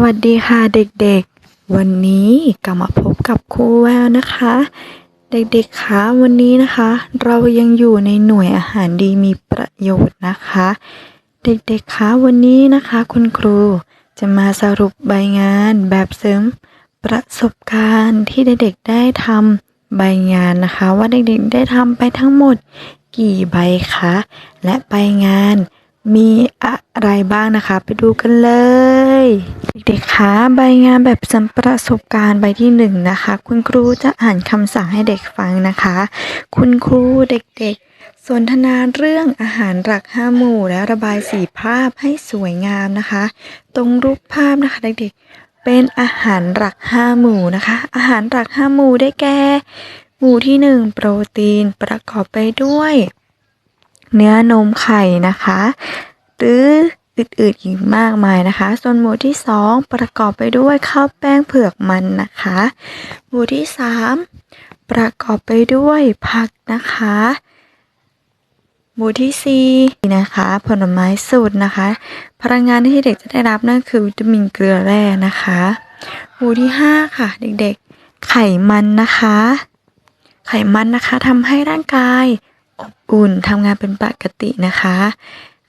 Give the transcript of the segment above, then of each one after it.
วัสดีค่ะเด็กๆ วันนี้กลับมาพบกับครูแววนะคะ เด็กๆคะวันนี้นะคะ เรายังอยู่ในหน่วยอาหารดีมีประโยชน์นะคะ เด็กๆคะวันนี้นะคะ คุณครูจะมาสรุปใบงานแบบเสริมประสบการณ์ที่เด็กๆได้ทำใบงานนะคะ ว่าเด็กๆได้ทำไปทั้งหมดกี่ใบคะและใบงานมีอะไรบ้างนะคะ ไปดูกันเลย เด็กๆ คะ ใบงานแบบสัมประสบการณ์ใบที่หนึ่งนะคะ คุณครูจะอ่านคำสั่งให้เด็กฟังนะคะ คุณครูเด็กๆ สนทนาเรื่องอาหารหลักห้าหมู่ และระบายสีภาพให้สวยงามนะคะ ตรงรูปภาพนะคะเด็กๆ เป็นอาหารหลักห้าหมู่นะคะ อาหารหลักห้าหมู่ได้แก่ หมู่ที่หนึ่งโปรตีนประกอบไปด้วย เนื้อนมไข่นะคะ หรือ อื่นๆอีกมากมายนะคะ ส่วนหมู่ที่ 2 ประกอบไปด้วยข้าวแป้งเผือกมันนะคะ หมู่ที่ 3 ประกอบไปด้วยผักนะคะ หมู่ที่ 4 นะคะ ผลไม้สดนะคะ พลังงานที่เด็กจะได้รับนั่นคือวิตามินเกลือแร่นะคะ หมู่ที่ 5 ค่ะ เด็กๆ ไขมันนะคะ ไขมันนะคะทำให้ร่างกายอบอุ่นทำงานเป็นปกตินะคะ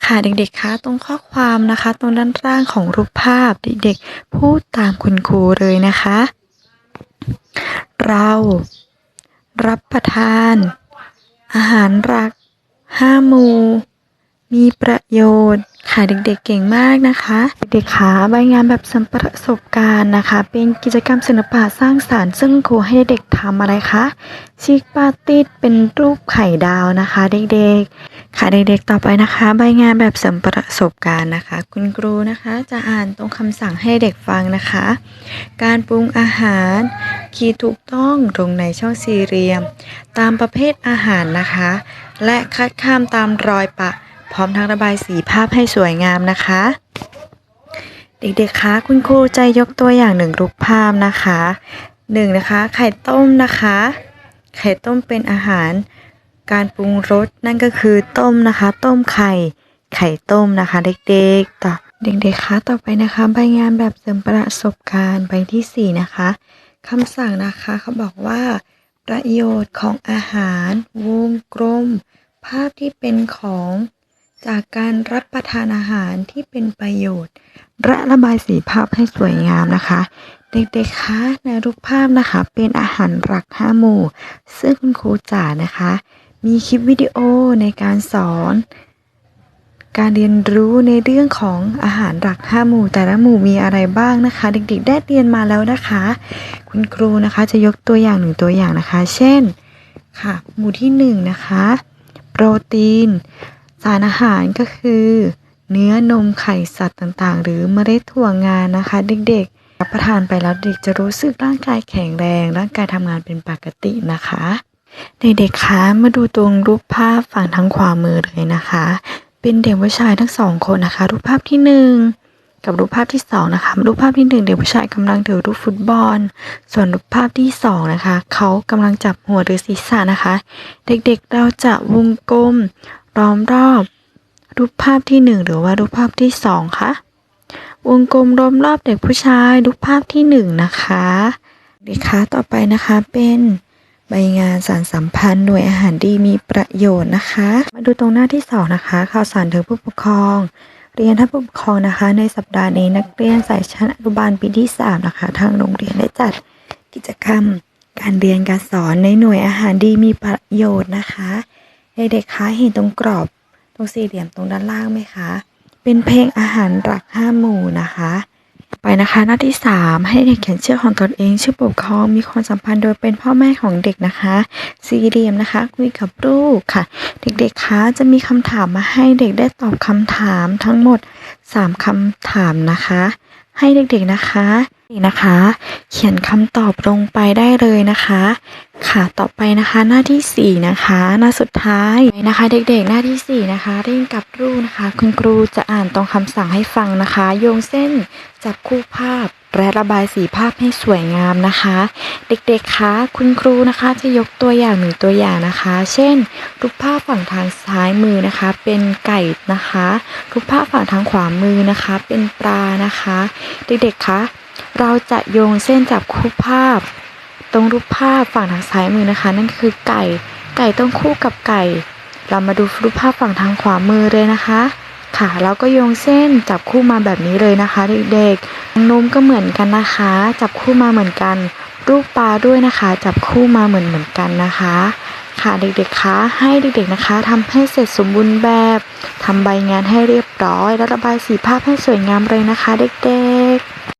ค่ะเด็กๆคะตรงข้อความนะคะ ตรงด้านล่างของรูปภาพเด็กๆ พูดตามคุณครูเลยนะคะ เรา รับประทาน อาหารหลักห้ามู มีประโยชน์ ค่ะเด็กๆเก่งมากนะคะ เด็กๆคะใบงานแบบสัมประสบการณ์นะคะ เป็นกิจกรรมศิลปะสร้างสรรค์ซึ่งครูให้เด็กทำอะไรคะชิกปาติดเป็นรูปไข่ดาวนะคะ เด็กๆ ค่ะเด็กๆต่อไปนะคะ ใบงานแบบสัมประสบการณ์นะคะ คุณครูนะคะ จะอ่านตรงคำสั่งให้เด็กฟังนะคะ การปรุงอาหารคีย์ถูกต้องตรงในช่องสี่เหลี่ยม ตามประเภทอาหารนะคะ และคัดข้ามตามรอยปะ พร้อมทั้งระบายสีภาพให้สวยงามนะคะ เด็กๆคะคุณครูจะยกตัวอย่างหนึ่งรูปภาพนะคะหนึ่งนะคะ ไข่ต้มนะคะ ไข่ต้มเป็นอาหาร การปรุงรสนั่นก็คือต้มนะคะ ต้มไข่ ไข่ต้มนะคะ เด็กๆต่อเด็กๆคะต่อไปนะคะใบงานแบบเสริมประสบการณ์ใบที่สี่นะคะคำสั่งนะคะเขาบอกว่า ประโยชน์ของอาหาร วงกลม ภาพที่เป็นของ จากการรับประทานอาหารที่เป็นประโยชน์และระบายสีภาพให้สวยงามนะคะ เด็กๆคะในรูปภาพนะคะ เป็นอาหารหลักห้าหมู่ ซึ่งคุณครูจ๋านะคะ มีคลิปวิดีโอในการสอน การเรียนรู้ในเรื่องของอาหารหลักห้าหมู่ แต่ละหมู่มีอะไรบ้างนะคะ เด็กๆ ได้เรียนมาแล้วนะคะ คุณครูนะคะจะยกตัวอย่างหนึ่งตัวอย่างนะคะ เช่นค่ะ หมู่ที่หนึ่งนะคะ โปรตีน สารอาหารก็คือ เนื้อนมไข่สัตว์ต่างๆ หรือเมล็ดถั่วงานะคะ เด็กๆ รับประทานไปแล้วเด็กจะรู้สึกร่างกายแข็งแรง ร่างกายทำงานเป็นปกตินะคะ เด็กๆคะมาดูตรงรูปภาพฝั่งทางขวามือเลยนะคะ เป็นเด็กผู้ชายทั้งสองคนนะคะ รูปภาพที่หนึ่งกับรูปภาพที่สองนะคะ รูปภาพที่หนึ่งเด็กผู้ชายกำลังถือลูกฟุตบอล ส่วนรูปภาพที่สองนะคะ เขากำลังจับหัวหรือศีรษะนะคะ เด็กๆเราจะวงกลม ล้อมรอบ รูปภาพที่หนึ่งหรือว่ารูปภาพที่สองคะวงกลมล้อมรอบเด็กผู้ชาย รูปภาพที่หนึ่งนะคะเด็กคะต่อไปนะคะเป็นใบงานสารสัมพันธ์หน่วยอาหารดีมีประโยชน์นะคะ มาดูตรงหน้าที่สองนะคะข่าวสารถึงผู้ปกครอง เรียนท่านผู้ปกครองนะคะ ในสัปดาห์นี้นักเรียนสายชั้นอนุบาลปีที่3นะคะ ทางโรงเรียนได้จัดกิจกรรม การเรียนการสอนในหน่วยอาหารดีมีประโยชน์นะคะ เด็กๆคะเห็นตรงกรอบ ตรงสี่เหลี่ยมตรงด้านล่างไหมคะ เป็นเพลงอาหารหลักห้าหมู่นะคะ ไปนะคะ หน้าที่ 3 ให้เด็กเขียนชื่อของตนเอง ชื่อปกครองมีความสัมพันธ์โดยเป็นพ่อแม่ของเด็กนะคะ สี่เหลี่ยมนะคะ คุยกับลูกค่ะ เด็กๆคะจะมีคำถามมาให้เด็กได้ตอบคำถามทั้งหมด 3คำถามนะคะ ให้เด็กๆนะคะนี่นะคะ เขียนคำตอบลงไปได้เลยนะคะ ค่ะต่อไปนะคะหน้าที่ 4 นะคะ หน้าสุดท้ายนะคะ เด็กๆหน้าที่ 4 นะคะเรียนกับรูนะคะ คุณครูจะอ่านตรงคำสั่งให้ฟังนะคะ โยงเส้นจับคู่ภาพ และระบายสีภาพให้สวยงามนะคะ เด็กๆคะคุณครูนะคะจะยกตัวอย่างหนึ่งตัวอย่างนะคะ เช่นรูปภาพฝั่งทางซ้ายมือนะคะ เป็นไก่นะคะรูปภาพฝั่งทางขวามือนะคะ เป็นปลานะคะ เด็กๆคะเราจะโยงเส้นจับคู่ภาพ ตรงรูปภาพฝั่งทางซ้ายมือนะคะ นั่นคือไก่ ไก่ต้องคู่กับไก่ เรามาดูรูปภาพฝั่งทางขวามือเลยนะคะค่ะแล้วก็โยงเส้นจับคู่มาแบบนี้เลยนะคะ เด็กๆ นมก็เหมือนกันนะคะ จับคู่มาเหมือนกัน รูปปลาด้วยนะคะ จับคู่มาเหมือนเหมือนกันนะคะ ค่ะเด็กๆคะให้เด็กๆนะคะทำให้เสร็จสมบูรณ์แบบทำใบงานให้เรียบร้อย แล้วระบายสีภาพให้สวยงามเลยนะคะ เด็กๆ